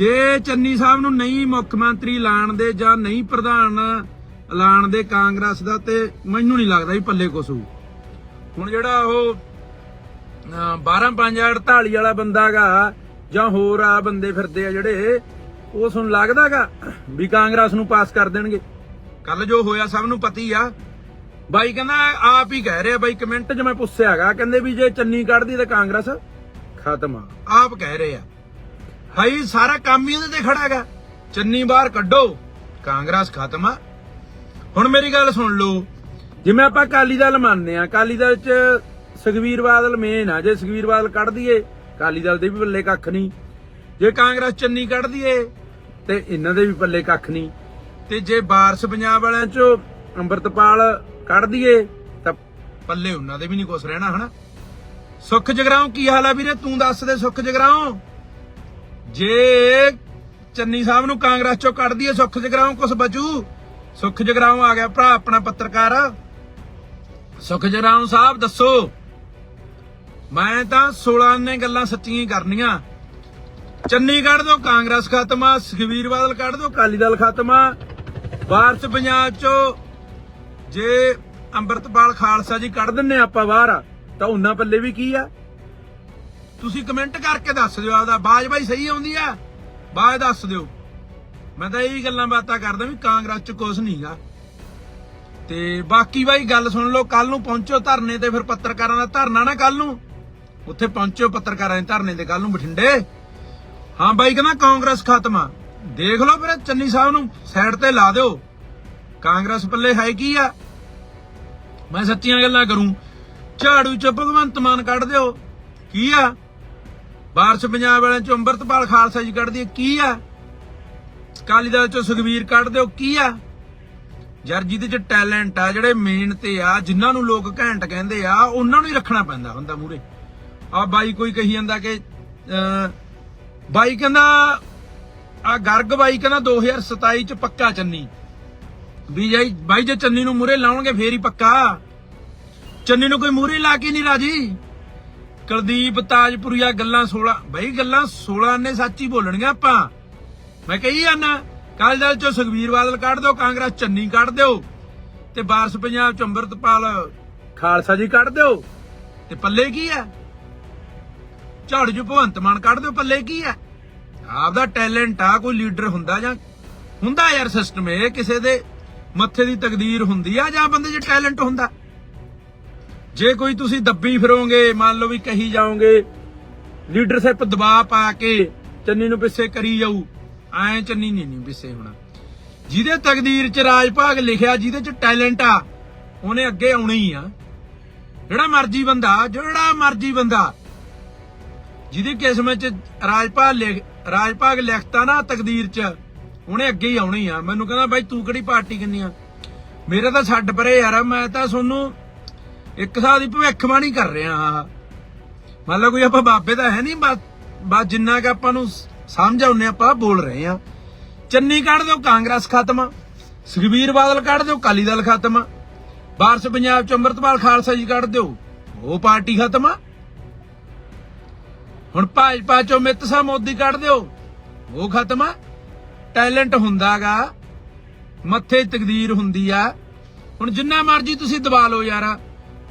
ਜੇ ਚੰਨੀ ਸਾਹਿਬ ਨੂੰ ਨਹੀਂ ਮੁੱਖ ਮੰਤਰੀ ਐਲਾਨ ਦੇ ਜਾਂ ਨਹੀਂ ਪ੍ਰਧਾਨ ਐਲਾਨ ਦੇ ਕਾਂਗਰਸ ਦਾ, ਤੇ ਮੈਨੂੰ ਨਹੀਂ ਲੱਗਦਾ ਵੀ ਪੱਲੇ ਕੁਛ ਹੁਣ ਜਿਹੜਾ ਉਹ 12 5 48 ਵਾਲਾ ਬੰਦਾਗਾ ਜਾਂ ਹੋਰ ਆ ਬੰਦੇ ਫਿਰਦੇ ਆ ਜਿਹੜੇ, ਉਹ ਤੁਹਾਨੂੰ ਲੱਗਦਾਗਾ ਵੀ ਕਾਂਗਰਸ ਨੂੰ ਪਾਸ ਕਰ ਦੇਣਗੇ? ਕੱਲ ਜੋ ਹੋਇਆ ਸਭ ਨੂੰ ਪਤੀ ਆ। ਬਾਈ ਕਹਿੰਦਾ, ਆਪ ਹੀ ਕਹਿ ਰਿਹਾ, ਬਾਈ ਕਮੈਂਟ 'ਚ ਮੈਂ ਪੁੱਛਿਆਗਾ ਕਹਿੰਦੇ ਵੀ ਜੇ ਚੰਨੀ ਕੱਢਦੀ ਤਾਂ ਕਾਂਗਰਸ ਖਤਮ ਆ। ਆਪ ਕਹਿ ਰਹੇ ਆ। ਹਾਈ ਸਾਰਾ ਕੰਮ ਹੀ ਉਹਦੇ ਤੇ ਖੜਾ ਹੈਗਾ। ਚੰਨੀ ਬਾਹਰ ਕੱਢੋ, ਕਾਂਗਰਸ ਖਤਮ ਆ। ਹੁਣ ਮੇਰੀ ਗੱਲ ਸੁਣ ਲਓ, ਜਿਵੇਂ ਆਪਾਂ ਅਕਾਲੀ ਦਲ ਮੰਨਦੇ ਆ ਅਕਾਲੀ ਦਲ 'ਚ ਸੁਖਵੀਰ ਬਾਦਲ ਮੇਨ ਆ। ਜੇ ਸੁਖਵੀਰ ਬਾਦਲ ਕੱਢ ਦਈਏ, ਅਕਾਲੀ ਦਲ ਦੇ ਵੀ ਪੱਲੇ ਕੱਖ ਨਹੀਂ। ਜੇ ਕਾਂਗਰਸ ਚੰਨੀ ਕੱਢ ਦਈਏ, ਤੇ ਇਹਨਾਂ ਦੇ ਵੀ ਪੱਲੇ ਕੱਖ ਨਹੀਂ। ਤੇ ਜੇ ਬਾਰਸ ਪੰਜਾਬ ਵਾਲਿਆਂ 'ਚੋਂ ਅੰਮ੍ਰਿਤਪਾਲ ਕੱਢ ਦਈਏ, ਤਾਂ ਪੱਲੇ ਉਹਨਾਂ ਦੇ ਵੀ ਨਹੀਂ ਕੁਛ ਰਹਿਣਾ, ਹਨਾ? ਸੁੱਖ ਜਗਰਾਉਂ, ਕੀ ਹਾਲ ਆ ਵੀਰੇ? ਤੂੰ ਦੱਸ ਦੇ ਸੁੱਖ ਜਗਰਾਉਂ। ਜੇ ਚੰਨੀ ਸਾਹਿਬ ਨੂੰ ਕਾਂਗਰਸ ਚੋਂ ਕੱਢ ਦਈਏ ਸੁੱਖ ਜਗਰਾਉਂ ਕੁਛ ਬਚੂ? ਸੁਖ ਜਗਰਾਉਂ ਆ ਗਿਆ ਭਰਾ, ਆਪਣਾ ਪੱਤਰਕਾਰ। ਸੁਖ ਜਗਰਾਉਂ ਸਾਹਿਬ, ਦੱਸੋ। ਮੈਂ ਤਾਂ 16 ਨੇ ਗੱਲਾਂ ਸੱਚੀਆਂ ਕਰਨੀਆਂ। ਚੰਡੀਗੜ੍ਹ ਤੋਂ ਕਾਂਗਰਸ ਖਤਮ ਆ ਸੁਖਵੀਰ ਬਾਦਲ ਕੱਢ ਦੋ, ਅਕਾਲੀ ਦਲ ਖਤਮ ਆ। ਬਾਰਸ ਪੰਜਾਬ ਚੋਂ ਜੇ ਅੰਮ੍ਰਿਤਪਾਲ ਖਾਲਸਾ ਜੀ ਕੱਢ ਦਿੰਨੇ ਆਪਾਂ ਬਾਹਰ, ਤਾਂ ਉਹਨਾਂ ਪੱਲੇ ਵੀ ਕੀ ਆ? ਤੁਸੀਂ ਕਮੈਂਟ ਕਰਕੇ ਦੱਸ ਦਿਓ ਆਪਦਾ। ਬਾਜ ਬਾਈ ਸਹੀ ਆਉਂਦੀ ਆ? ਬਾਜ ਦੱਸ ਦਿਓ। ਮੈਂ ਤਾਂ ਇਹ ਵੀ ਗੱਲਾਂ ਬਾਤਾਂ ਕਰਦਾ ਵੀ ਕਾਂਗਰਸ ਚ ਕੁਝ ਨਹੀਂਗਾ ਤੇ ਬਾਕੀ ਬਾਈ ਗੱਲ ਸੁਣ ਲਓ ਕੱਲ ਨੂੰ ਪਹੁੰਚੋ ਧਰਨੇ ਤੇ ਫਿਰ ਪੱਤਰਕਾਰਾਂ ਦਾ ਧਰਨਾ ਨਾ ਕੱਲ ਨੂੰ। ਉੱਥੇ ਪਹੁੰਚੋ ਪੱਤਰਕਾਰਾਂ ਦੇ ਧਰਨੇ ਤੇ ਕੱਲ ਨੂੰ ਬਠਿੰਡੇ। ਹਾਂ ਬਾਈ ਕਹਿੰਦਾ ਕਾਂਗਰਸ ਖਤਮ ਆ। ਦੇਖ ਲਓ ਫਿਰ ਚੰਨੀ ਸਾਹਿਬ ਨੂੰ, ਸਾਈਡ ਤੇ ਲਾ ਦਿਓ। ਕਾਂਗਰਸ ਪੱਲੇ ਹੈ ਕੀ ਆ? ਮੈਂ ਸੱਚੀਆਂ ਗੱਲਾਂ ਕਰੂੰ। ਝਾੜੂ ਚ ਭਗਵੰਤ ਮਾਨ ਕੱਢ ਦਿਓ। ਕੀ ਆ? ਬਾਰਸ਼ ਪੰਜਾਬ ਵਾਲਿਆਂ ਚੋਂ ਅੰਮ੍ਰਿਤਪਾਲ ਖਾਲਸਾ ਜੀ ਕੱਢਦੀ ਕੀ ਆ? ਅਕਾਲੀ ਦਲ ਚ ਸੁਖਵੀਰ ਕੱਢਦੇ ਦਿਓ, ਕੀ ਆ? ਯਾਰ ਜਿਹਦੇ ਚ ਟੈਲੈਂਟ ਆ, ਜਿਹੜੇ ਮੇਨ ਤੇ ਆ, ਜਿਨ੍ਹਾਂ ਨੂੰ ਲੋਕ ਘੈਂਟ ਕਹਿੰਦੇ ਆ, ਉਹਨਾਂ ਨੂੰ ਹੀ ਰੱਖਣਾ ਪੈਂਦਾ ਹੁੰਦਾ ਮੂਰੇ ਆ ਬਾਈ ਕੋਈ ਕਹੀ ਜਾਂਦਾ ਕਿ ਬਾਈ ਕਹਿੰਦਾ ਆ ਗਰਗ ਬਾਈ ਕਹਿੰਦਾ 2027 ਚ ਪੱਕਾ ਚੰਨੀ। ਵੀ ਜਾਈ ਬਾਈ ਜੇ ਚੰਨੀ ਨੂੰ ਮੂਰੇ ਲਾਉਣਗੇ, ਫੇਰ ਹੀ ਪੱਕਾ। ਚੰਨੀ ਨੂੰ ਕੋਈ ਮੂਰੇ ਲਾ ਕੇ ਨਹੀਂ ਰਾਜੀ। ਕੁਲਦੀਪ ਤਾਜਪੁਰੀਆ ਗੱਲਾਂ 16 ਬਈ ਗੱਲਾਂ 16 ਨੇ ਸੱਚੀ ਹੀ ਬੋਲਣੀਆਂ ਆਪਾਂ। ਮੈਂ ਕਹੀ ਜਾਂਦਾ ਕੱਲ ਦਲ ਚੋਂ ਸੁਖਵੀਰ ਬਾਦਲ ਕੱਢ ਦਿਓ, ਕਾਂਗਰਸ ਚੰਨੀ ਕੱਢ ਦਿਓ, ਤੇ ਬਾਰਸ ਪੰਜਾਬ ਚ ਅੰਮ੍ਰਿਤਪਾਲ ਖਾਲਸਾ ਜੀ ਕੱਢ ਦਿਓ, ਤੇ ਪੱਲੇ ਕੀ ਆ? ਝਾੜੂ ਚ ਭਵੰਤ ਮਾਨ ਕੱਢ ਦਿਓ, ਪੱਲੇ ਕੀ ਆ? ਆਪਦਾ ਟੈਲੈਂਟ ਆ, ਕੋਈ ਲੀਡਰ ਹੁੰਦਾ ਜਾਂ ਹੁੰਦਾ ਯਾਰ ਸਿਸਟਮ ਇਹ, ਕਿਸੇ ਦੇ ਮੱਥੇ ਦੀ ਤਕਦੀਰ ਹੁੰਦੀ ਆ ਜਾਂ ਬੰਦੇ 'ਚ ਟੈਲੈਂਟ ਹੁੰਦਾ? ਜੇ ਕੋਈ ਤੁਸੀਂ ਦੱਬੀ ਫਿਰੋਗੇ, ਮੰਨ ਲਓ ਵੀ ਕਹੀ ਜਾਓਗੇ ਲੀਡਰਸ਼ਿਪ ਦਬਾਅ ਪਾ ਕੇ ਚੰਨੀ ਨੂੰ ਪਿੱਛੇ ਕਰੀ ਜਾਊ, ਐ ਚੰਨੀ ਨਹੀਂ ਨਹੀਂ ਪਿੱਛੇ ਹੋਣਾ। ਜਿਹਦੇ ਤਕਦੀਰ 'ਚ ਰਾਜ ਭਾਗ ਲਿਖਿਆ, ਜਿਹਦੇ 'ਚ ਟੈਲੈਂਟ ਆ, ਉਹਨੇ ਅੱਗੇ ਆਉਣਾ ਹੀ ਆ। ਜਿਹੜਾ ਮਰਜ਼ੀ ਬੰਦਾ, ਜਿਹੜਾ ਮਰਜ਼ੀ ਬੰਦਾ, ਜਿਹਦੀ ਕਿਸਮਤ 'ਚ ਰਾਜ ਭਾਗ ਲਿਖ ਰਾਜ ਭਾਗ ਲਿਖਤਾ ਨਾ ਤਕਦੀਰ 'ਚ, ਉਹਨੇ ਅੱਗੇ ਹੀ ਆਉਣੀ ਆ। ਮੈਨੂੰ ਕਹਿੰਦਾ, ਬਾਈ ਤੂੰ ਕਿਹੜੀ ਪਾਰਟੀ ਕਿੰਨੀ ਆ? ਮੇਰਾ ਤਾਂ ਛੱਡ ਪਰੇ ਯਾਰ, ਮੈਂ ਤਾਂ ਤੁਹਾਨੂੰ ਇੱਕ ਸਾਲ ਦੀ ਭਵਿੱਖਬਾਣੀ ਕਰ ਰਿਹਾ ਹਾਂ ਮੰਨ ਲਓ ਕੋਈ ਆਪਾਂ ਬਾਬੇ ਦਾ ਹੈ ਨਹੀਂ ਬਸ ਜਿੰਨਾ ਕਿ ਆਪਾਂ ਨੂੰ ਸਮਝ ਆਉਨੇ ਆਪਾਂ ਬੋਲ ਰਹੇ ਆ ਚੰਨੀ ਕੱਢ ਦਿਓ ਕਾਂਗਰਸ ਖਤਮ, ਸੁਖਬੀਰ ਬਾਦਲ ਕੱਢ ਦਿਓ ਕਾਲੀ ਦਲ ਖਤਮ, ਬਾਰਸ ਪੰਜਾਬ ਚ ਅੰਮ੍ਰਿਤਪਾਲ ਖਾਲਸਾ ਜੀ ਕੱਢ ਦਿਓ, ਉਹ ਪਾਰਟੀ ਖਤਮ। ਆ ਹੁਣ ਭਾਜਪਾ ਚੋਂ ਮਿੱਤ ਸਾਹਿਬ ਮੋਦੀ ਕੱਢ ਦਿਓ, ਉਹ ਖਤਮ। ਆ ਟੈਲੈਂਟ ਹੁੰਦਾਗਾ, ਮੱਥੇ ਤਕਦੀਰ ਹੁੰਦੀ ਆ। ਹੁਣ ਜਿੰਨਾ ਮਰਜ਼ੀ ਤੁਸੀਂ ਦਬਾ ਲਓ ਯਾਰ।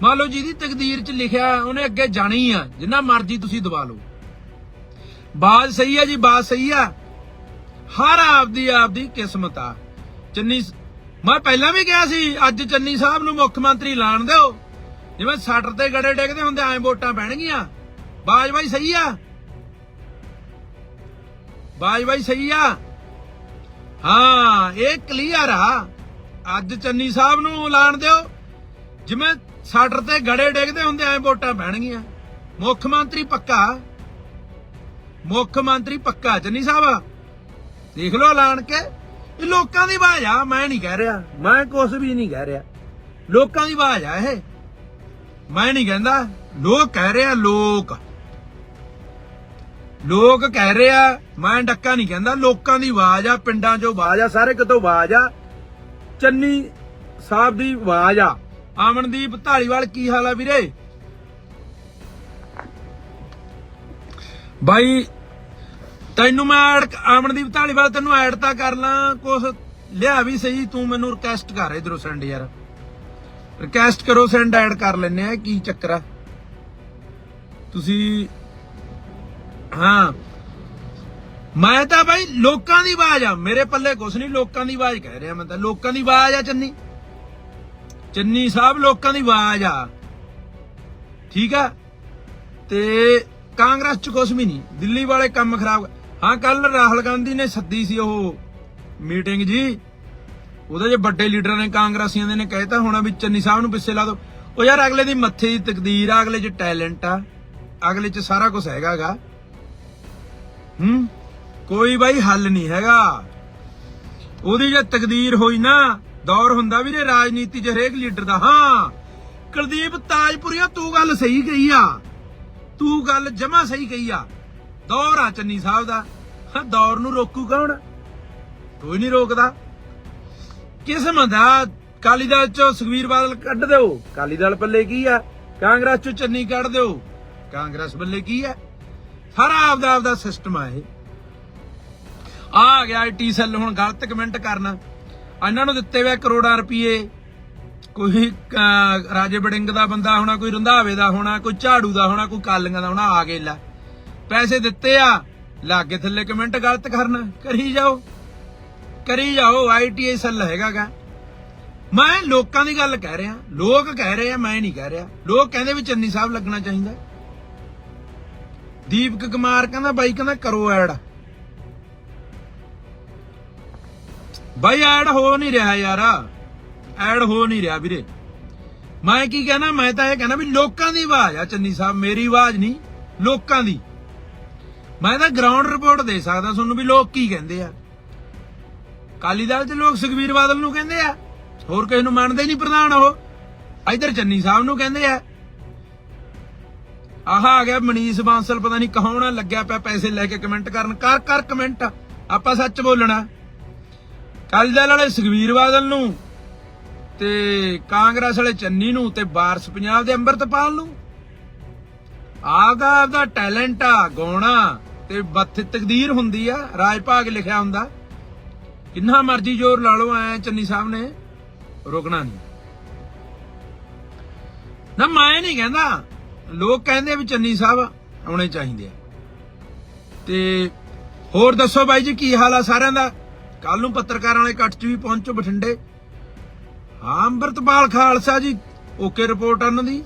ਮੰਨ ਲਓ ਜਿਹਦੀ ਤਕਦੀਰ 'ਚ ਲਿਖਿਆ ਉਹਨੇ ਅੱਗੇ ਜਾਣੀ ਆ, ਜਿੰਨਾ ਮਰਜ਼ੀ ਤੁਸੀਂ ਦਬਾ ਲਓ। ਬਾਤ ਸਹੀ ਆ ਜੀ ਬਾਤ ਸਹੀ ਆ। ਹਰ ਆਪਦੀ ਆਪਦੀ ਕਿਸਮਤ ਆ। ਚੰਨੀ ਮੈਂ ਪਹਿਲਾਂ ਵੀ ਕਿਹਾ ਸੀ, ਅੱਜ ਚੰਨੀ ਸਾਹਿਬ ਨੂੰ ਮੁੱਖ ਮੰਤਰੀ ਐਲਾਨ ਦਿਓ। ਜਿਵੇਂ ਸੱਟ ਤੇ ਗੜੇ ਡਿੱਗਦੇ ਹੁੰਦੇ, ਐਂ ਵੋਟਾਂ ਪੈਣਗੀਆਂ। ਬਾਜ ਸਹੀ ਆ। ਬਾਜਵਾਈ ਸਹੀ ਆ। ਹਾਂ, ਇਹ ਕਲੀਅਰ ਆ। ਅੱਜ ਚੰਨੀ ਸਾਹਿਬ ਨੂੰ ਐਲਾਨ ਦਿਓ। ਜਿਵੇਂ ਸਾਡਰ ਤੇ ਗੜੇ ਡਿੱਗਦੇ ਹੁੰਦੇ ਐ ਵੋਟਾਂ ਪੈਣਗੀਆਂ। ਮੁੱਖ ਮੰਤਰੀ ਪੱਕਾ? ਮੁੱਖ ਮੰਤਰੀ ਪੱਕਾ, ਚੰਨੀ ਸਾਹਿਬ? ਦੇਖ ਲਓ ਐਲਾਨ ਕੇ। ਇਹ ਲੋਕਾਂ ਦੀ ਆਵਾਜ਼ ਆ, ਮੈਂ ਨਹੀਂ ਕਹਿ ਰਿਹਾ। ਮੈਂ ਕੁਝ ਵੀ ਨਹੀਂ ਕਹਿ ਰਿਹਾ। ਲੋਕਾਂ ਦੀ ਆਵਾਜ਼ ਆ ਇਹ। ਮੈਂ ਨਹੀਂ ਕਹਿੰਦਾ, ਲੋਕ ਕਹਿ ਰਿਹਾ ਲੋਕ। ਲੋਕ ਕਹਿ ਰਿਹਾ, ਮੈਂ ਡੱਕਾ ਨਹੀਂ ਕਹਿੰਦਾ, ਲੋਕਾਂ ਦੀ ਆਵਾਜ਼ ਆ, ਪਿੰਡਾਂ 'ਚੋਂ ਆਵਾਜ਼ ਆ, ਸਾਰੇ ਕਿਤੋਂ ਆਵਾਜ਼ ਆ। ਚੰਨੀ ਸਾਹਿਬ ਦੀ ਆਵਾਜ਼ ਆ। ਅਮਨਦੀਪ ਧਾਲੀਵਾਲ, ਕੀ ਹਾਲ ਆ ਵੀਰੇ? ਬਾਈ, ਤੈਨੂੰ ਮੈਂ ਐਡ ਅਮਨਦੀਪ ਧਾਲੀਵਾਲ ਤੈਨੂੰ ਐਡ ਤਾਂ ਕਰ ਲਾਂ, ਕੁਛ ਲਿਆ ਵੀ ਸਹੀ, ਤੂੰ ਮੈਨੂੰ ਰਿਕਵੈਸਟ ਕਰ ਇਧਰੋਂ ਸੈਂਡ ਯਾਰ। ਰਿਕਵੈਸਟ ਕਰੋ ਸੈਂਡ ਐਡ ਕਰ ਲੈਨੇ ਆ, ਕੀ ਚੱਕਰ ਆ? ਤੁਸੀਂ, ਹਾਂ। ਮੈਂ ਤਾਂ ਬਾਈ ਲੋਕਾਂ ਦੀ ਆਵਾਜ਼ ਆ, ਮੇਰੇ ਪੱਲੇ ਕੁਛ ਨਹੀਂ, ਲੋਕਾਂ ਦੀ ਆਵਾਜ਼ ਕਹਿ ਰਿਹਾ ਮੈਂ ਤਾਂ, ਲੋਕਾਂ ਦੀ ਆਵਾਜ਼ ਆ ਚੰਨੀ। ਚੰਨੀ ਸਾਹਿਬ ਲੋਕਾਂ ਦੀ ਆਵਾਜ਼ ਆ। ਠੀਕ ਆ? ਤੇ ਕਾਂਗਰਸ ਚ ਕੁਛ ਵੀ ਨਹੀਂ। ਦਿੱਲੀ ਵਾਲੇ ਕੰਮ ਖਰਾਬ ਹਾਂ ਕੱਲ ਰਾਹੁਲ ਗਾਂਧੀ ਨੇ ਸੱਦੀ ਸੀ ਉਹ ਮੀਟਿੰਗ ਜੀ। ਉਹਦੇ ਜੇ ਵੱਡੇ ਲੀਡਰਾਂ ਨੇ ਕਾਂਗਰਸੀਆਂ ਦੇ ਨੇ ਕਹਿਤਾ ਹੋਣਾ ਵੀ ਚੰਨੀ ਸਾਹਿਬ ਨੂੰ ਪਿੱਛੇ ਲਾ ਦਿਓ। ਉਹ ਯਾਰ ਅਗਲੇ ਦੀ ਮੱਥੇ ਦੀ ਤਕਦੀਰ ਆ, ਅਗਲੇ 'ਚ ਟੈਲੈਂਟ ਆ। ਅਗਲੇ 'ਚ ਸਾਰਾ ਕੁਝ ਹੈਗਾਗਾ। ਹੂੰ? ਕੋਈ ਬਾਈ ਹੱਲ ਨਹੀਂ ਹੈਗਾ। ਉਹਦੀ ਜੇ ਤਕਦੀਰ ਹੋਈ ਨਾ ਦੌਰ ਹੁੰਦਾ ਵੀਰੇ, ਰਾਜਨੀਤੀ 'ਚ ਹਰੇਕ ਲੀਡਰ ਦਾ। ਹਾਂ, ਕੁਲਦੀਪ ਤਾਜਪੁਰੀਆ, ਤੂੰ ਗੱਲ ਸਹੀ ਕਹੀ ਆ। ਤੂੰ ਗੱਲ ਜਮਾ ਸਹੀ ਕਹੀ ਆ। ਦੌਰ ਆ ਚੰਨੀ ਸਾਹਿਬ ਦਾ। ਹਾਂ, ਦੌਰ ਨੂੰ ਰੋਕੂ ਕੌਣ? ਕੋਈ ਨਹੀਂ ਰੋਕਦਾ। ਕਿਸਮ ਦਾ ਕਾਲੀ ਦਲ ਚੋਂ ਸੁਖਵੀਰ ਬਾਦਲ ਕੱਢ ਦਿਓ। ਕਾਲੀ ਦਲ ਪੱਲੇ ਕੀ ਆ? ਕਾਂਗਰਸ ਚੋਂ ਚੰਨੀ ਕੱਢ ਦਿਓ। ਕਾਂਗਰਸ ਪੱਲੇ ਕੀ ਆ? ਸਾਰਾ ਆਪਦਾ ਆਪਦਾ ਸਿਸਟਮ ਆ ਇਹ। ਆ ਗਿਆ ਟੀ ਸੈੱਲ ਹੁਣ ਗਲਤ ਕਮੈਂਟ ਕਰਨਾ। ਇਹਨਾਂ ਨੂੰ ਦਿੱਤੇ ਵੇ ਕਰੋੜਾਂ ਰੁਪਏ ਕੋਈ ਰਾਜੇ ਬੜਿੰਗ ਦਾ ਬੰਦਾ ਹੋਣਾ, ਕੋਈ ਰੰਧਾਵੇ ਦਾ ਹੋਣਾ, ਕੋਈ ਝਾੜੂ ਦਾ ਹੋਣਾ, ਕੋਈ ਕਾਲੀਆਂ ਦਾ ਹੋਣਾ, ਆ ਗਏ ਲੈ। ਪੈਸੇ ਦਿੱਤੇ ਆ, ਲਾਗੇ ਥੱਲੇ ਕਮੈਂਟ ਗਲਤ ਕਰਨਾ। ਕਰੀ ਜਾਓ। ਕਰੀ ਜਾਓ ਆਈਟੀਆਈ ਸੈੱਲ ਹੈਗਾਗਾ। ਮੈਂ ਲੋਕਾਂ ਦੀ ਗੱਲ ਕਹਿ ਰਿਹਾ, ਲੋਕ ਕਹਿ ਰਹੇ ਆ, ਮੈਂ ਨਹੀਂ ਕਹਿ ਰਿਹਾ। ਲੋਕ ਕਹਿੰਦੇ ਵੀ ਚੰਨੀ ਸਾਹਿਬ ਲੱਗਣਾ ਚਾਹੀਦਾ। ਦੀਪਕ ਕੁਮਾਰ ਕਹਿੰਦਾ, ਬਾਈ ਕਹਿੰਦਾ ਕਰੋ ਐਡ। ਬਾਈ, ਐਡ ਹੋ ਨਹੀਂ ਰਿਹਾ ਯਾਰ। ਐਡ ਹੋ ਨਹੀਂ ਰਿਹਾ ਵੀਰੇ। ਮੈਂ ਕੀ ਕਹਿਣਾ, ਮੈਂ ਤਾਂ ਇਹ ਕਹਿਣਾ ਵੀ ਲੋਕਾਂ ਦੀ ਆਵਾਜ਼ ਆ ਚੰਨੀ ਸਾਹਿਬ, ਮੇਰੀ ਆਵਾਜ਼ ਨਹੀਂ, ਲੋਕਾਂ ਦੀ। ਮੈਂ ਤਾਂ ਗਰਾਊਂਡ ਰਿਪੋਰਟ ਦੇ ਸਕਦਾ ਤੁਹਾਨੂੰ ਵੀ ਲੋਕ ਕੀ ਕਹਿੰਦੇ ਆ। ਕਾਲੀ ਦਲ ਦੇ ਲੋਕ ਸੁਖਵੀਰ ਬਾਦਲ ਨੂੰ ਕਹਿੰਦੇ ਆ। ਹੋਰ ਕਿਸੇ ਨੂੰ ਮੰਨਦੇ ਨਹੀਂ ਪ੍ਰਧਾਨ ਉਹ। ਇਧਰ ਚੰਨੀ ਸਾਹਿਬ ਨੂੰ ਕਹਿੰਦੇ ਆ। ਆਹ ਆ ਗਿਆ ਮਨੀਸ਼ ਬਾਂਸਲ, ਪਤਾ ਨਹੀਂ ਕਹਾਉਣਾ ਲੱਗਿਆ ਪਿਆ ਪੈਸੇ ਲੈ ਕੇ ਕਮੈਂਟ ਕਰਨ। ਕਰ ਕਰ ਕਮੈਂਟ ਆਪਾਂ ਸੱਚ ਬੋਲਣਾ। ਅਕਾਲੀ ਦਲ ਵਾਲੇ ਸੁਖਵੀਰ ਬਾਦਲ ਨੂੰ ਤੇ ਕਾਂਗਰਸ ਵਾਲੇ ਚੰਨੀ ਨੂੰ ਤੇ ਬਾਰਸ ਪੰਜਾਬ ਦੇ ਅੰਮ੍ਰਿਤਪਾਲ ਨੂੰ। ਆਪਦਾ ਆਪਦਾ ਟੈਲੈਂਟ ਆ, ਗਾਉਣਾ ਤੇ ਬੱਥ ਤਕਦੀਰ ਹੁੰਦੀ ਆ ਰਾਜ ਭਾਗ ਲਿਖਿਆ ਹੁੰਦਾ। ਕਿੰਨਾ ਮਰਜ਼ੀ ਜ਼ੋਰ ਲਾ ਲਓ, ਐ ਚੰਨੀ ਸਾਹਿਬ ਨੇ ਰੁਕਣਾ ਨਹੀਂ। ਨਾ ਮੈਂ ਨਹੀਂ ਕਹਿੰਦਾ, ਲੋਕ ਕਹਿੰਦੇ ਵੀ ਚੰਨੀ ਸਾਹਿਬ ਆਉਣੇ ਚਾਹੀਦੇ ਆ। ਤੇ ਹੋਰ ਦੱਸੋ ਬਾਈ ਜੀ, ਕੀ ਹਾਲ ਆ ਸਾਰਿਆਂ ਦਾ? ਕੱਲ ਨੂੰ ਪੱਤਰਕਾਰਾਂ ਵਾਲੇ ਇਕੱਠ 'ਚ ਵੀ ਪਹੁੰਚੋ ਬਠਿੰਡੇ। ਹਾਂ, ਅੰਮ੍ਰਿਤਪਾਲ ਖਾਲਸਾ ਜੀ, ਓਕੇ ਰਿਪੋਰਟ ਉਹਨਾਂ ਦੀ।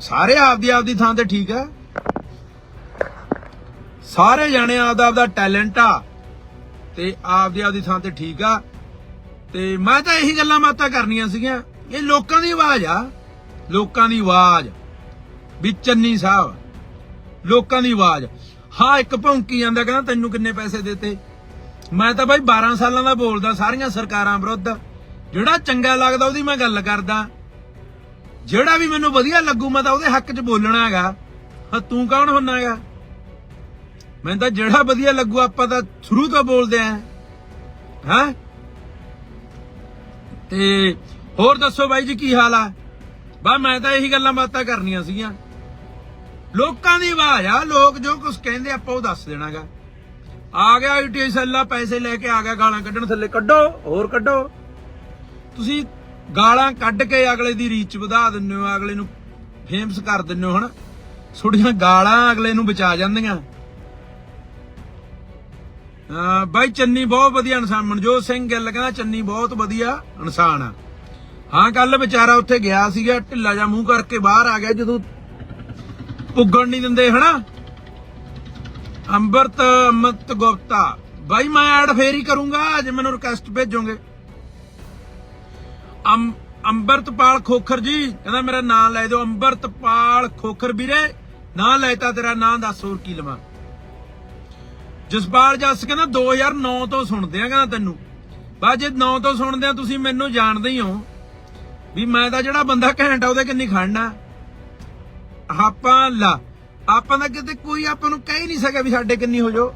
ਸਾਰੇ ਆਪਦੀ ਆਪਦੀ ਥਾਂ ਤੇ ਠੀਕ ਆ। ਸਾਰੇ ਜਾਣੇ ਆਪਦਾ ਆਪਦਾ ਟੈਲੈਂਟ ਆ ਤੇ ਆਪਦੀ ਆਪਦੀ ਥਾਂ ਤੇ ਠੀਕ ਆ। ਤੇ ਮੈਂ ਤਾਂ ਇਹੀ ਗੱਲਾਂ ਬਾਤਾਂ ਕਰਨੀਆਂ ਸੀਗੀਆਂ। ਇਹ ਲੋਕਾਂ ਦੀ ਆਵਾਜ਼ ਆ। ਲੋਕਾਂ ਦੀ ਆਵਾਜ਼। ਵੀ ਚੰਨੀ ਸਾਹਿਬ, ਲੋਕਾਂ ਦੀ ਆਵਾਜ਼। ਹਾਂ, ਇੱਕ ਭੌਂਕੀ ਜਾਂਦਾ, ਕਹਿੰਦਾ ਤੈਨੂੰ ਕਿੰਨੇ ਪੈਸੇ ਦਿੱਤੇ? ਮੈਂ ਤਾਂ ਬਾਈ 12 ਸਾਲਾਂ ਦਾ ਬੋਲਦਾ, ਸਾਰੀਆਂ ਸਰਕਾਰਾਂ ਵਿਰੁੱਧ। ਜਿਹੜਾ ਚੰਗਾ ਲੱਗਦਾ, ਉਹਦੀ ਮੈਂ ਗੱਲ ਕਰਦਾ। ਜਿਹੜਾ ਵੀ ਮੈਨੂੰ ਵਧੀਆ ਲੱਗੂ, ਮੈਂ ਤਾਂ ਉਹਦੇ ਹੱਕ 'ਚ ਬੋਲਣਾ ਹੈਗਾ। ਹਾਂ, ਤੂੰ ਕੌਣ ਹੁੰਨਾ ਹੈਗਾ? ਮੈਂ ਤਾਂ ਜਿਹੜਾ ਵਧੀਆ ਲੱਗੂ, ਆਪਾਂ ਤਾਂ ਸ਼ੁਰੂ ਤੋਂ ਬੋਲਦੇ ਆਂ। ਹਾਂ? ਤੇ ਹੋਰ ਦੱਸੋ ਬਾਈ ਜੀ, ਕੀ ਹਾਲ ਆ? ਬਾ, ਮੈਂ ਤਾਂ ਇਹੀ ਗੱਲਾਂ ਬਾਤਾਂ ਕਰਨੀਆਂ ਸੀਗੀਆਂ। ਲੋਕਾਂ ਦੀ ਆਵਾਜ਼ ਆ, ਲੋਕ ਜੋ ਕੁਝ ਕਹਿੰਦੇ, ਆਪਾਂ ਉਹ ਦੱਸ ਦੇਣਾਗਾ। ਆ ਗਿਆ ਆਈਟੀ ਸੱਲਾ ਪੈਸੇ ਲੈ ਕੇ ਆ ਗਿਆ ਗਾਲਾਂ ਕੱਢਣ ਥੱਲੇ। ਕੱਢੋ, ਹੋਰ ਕੱਢੋ। ਤੁਸੀਂ ਗਾਲਾਂ ਕੱਢ ਕੇ ਅਗਲੇ ਦੀ ਰੀਚ ਵਧਾ ਦਿੰਦੇ ਹੋ, ਅਗਲੇ ਨੂੰ ਫੇਮਸ ਕਰ ਦਿੰਦੇ ਹੋ, ਹਨਾ? ਛੋਟੀਆਂ ਗਾਲਾਂ ਅਗਲੇ ਨੂੰ ਬਚਾ ਜਾਂਦੀਆਂ। ਅਹ ਬਾਈ ਚੰਨੀ ਬਹੁਤ ਵਧੀਆ ਇਨਸਾਨ, ਮਨਜੋਤ ਸਿੰਘ ਗਿੱਲ ਕਹਿੰਦਾ ਚੰਨੀ ਬਹੁਤ ਵਧੀਆ ਇਨਸਾਨ ਆ। ਹਾਂ ਕੱਲ ਵਿਚਾਰਾ ਉੱਥੇ ਗਿਆ ਸੀਗਾ, ਢਿੱਲਾ ਜਿਹਾ ਮੂੰਹ ਕਰਕੇ ਬਾਹਰ ਆ ਗਿਆ, ਜਦੋਂ ਪੁੱਗਣ ਨਹੀਂ ਦਿੰਦੇ, ਹਨਾ? ਅੰਬਰਤ ਅਮਤ ਗੁਪਤਾ। ਬਾਈ, ਮੈਂ ਐਡ ਫੇਰ ਹੀ ਕਰੂੰਗਾ ਜੇ ਮੈਨੂੰ ਰਿਕਵੈਸਟ ਭੇਜੋਗੇ। ਅੰਮ ਅੰਬਰਤਪਾਲ ਖੋਖਰ ਜੀ, ਕਹਿੰਦਾ ਮੇਰਾ ਨਾਮ ਲੈ ਦਿਓ। ਅੰਬਰਤਪਾਲ ਖੋਖਰ ਵੀਰੇ, ਨਾਂ ਲੈਤਾ ਤੇਰਾ, ਨਾਂ ਦੱਸ ਹੋਰ ਕੀ ਲਵਾਂ। ਜਸਪਾਲ ਜੱਸ ਕਹਿੰਦਾ 2009 ਤੋਂ ਸੁਣਦੇ ਆ, ਕਹਿੰਦਾ ਤੈਨੂੰ। ਬਾ ਜੇ 9 ਤੋਂ ਸੁਣਦੇ ਆ, ਤੁਸੀਂ ਮੈਨੂੰ ਜਾਣਦੇ ਹੀ ਹੋ। ਵੀ ਮੈਂ ਤਾਂ ਜਿਹੜਾ ਬੰਦਾ ਘੈਂਟ ਆ, ਉਹਦੇ ਕਿੰਨੀ ਖੜਨਾ। ਹਾਪਾ ਲਾ ਆਪਾਂ ਦਾ ਕਿਤੇ ਕੋਈ ਆਪਾਂ ਨੂੰ ਕਹਿ ਹੀ ਨਹੀਂ ਸਕਿਆ ਵੀ ਸਾਡੇ ਕਿੰਨੀ ਹੋ ਜਾਓ।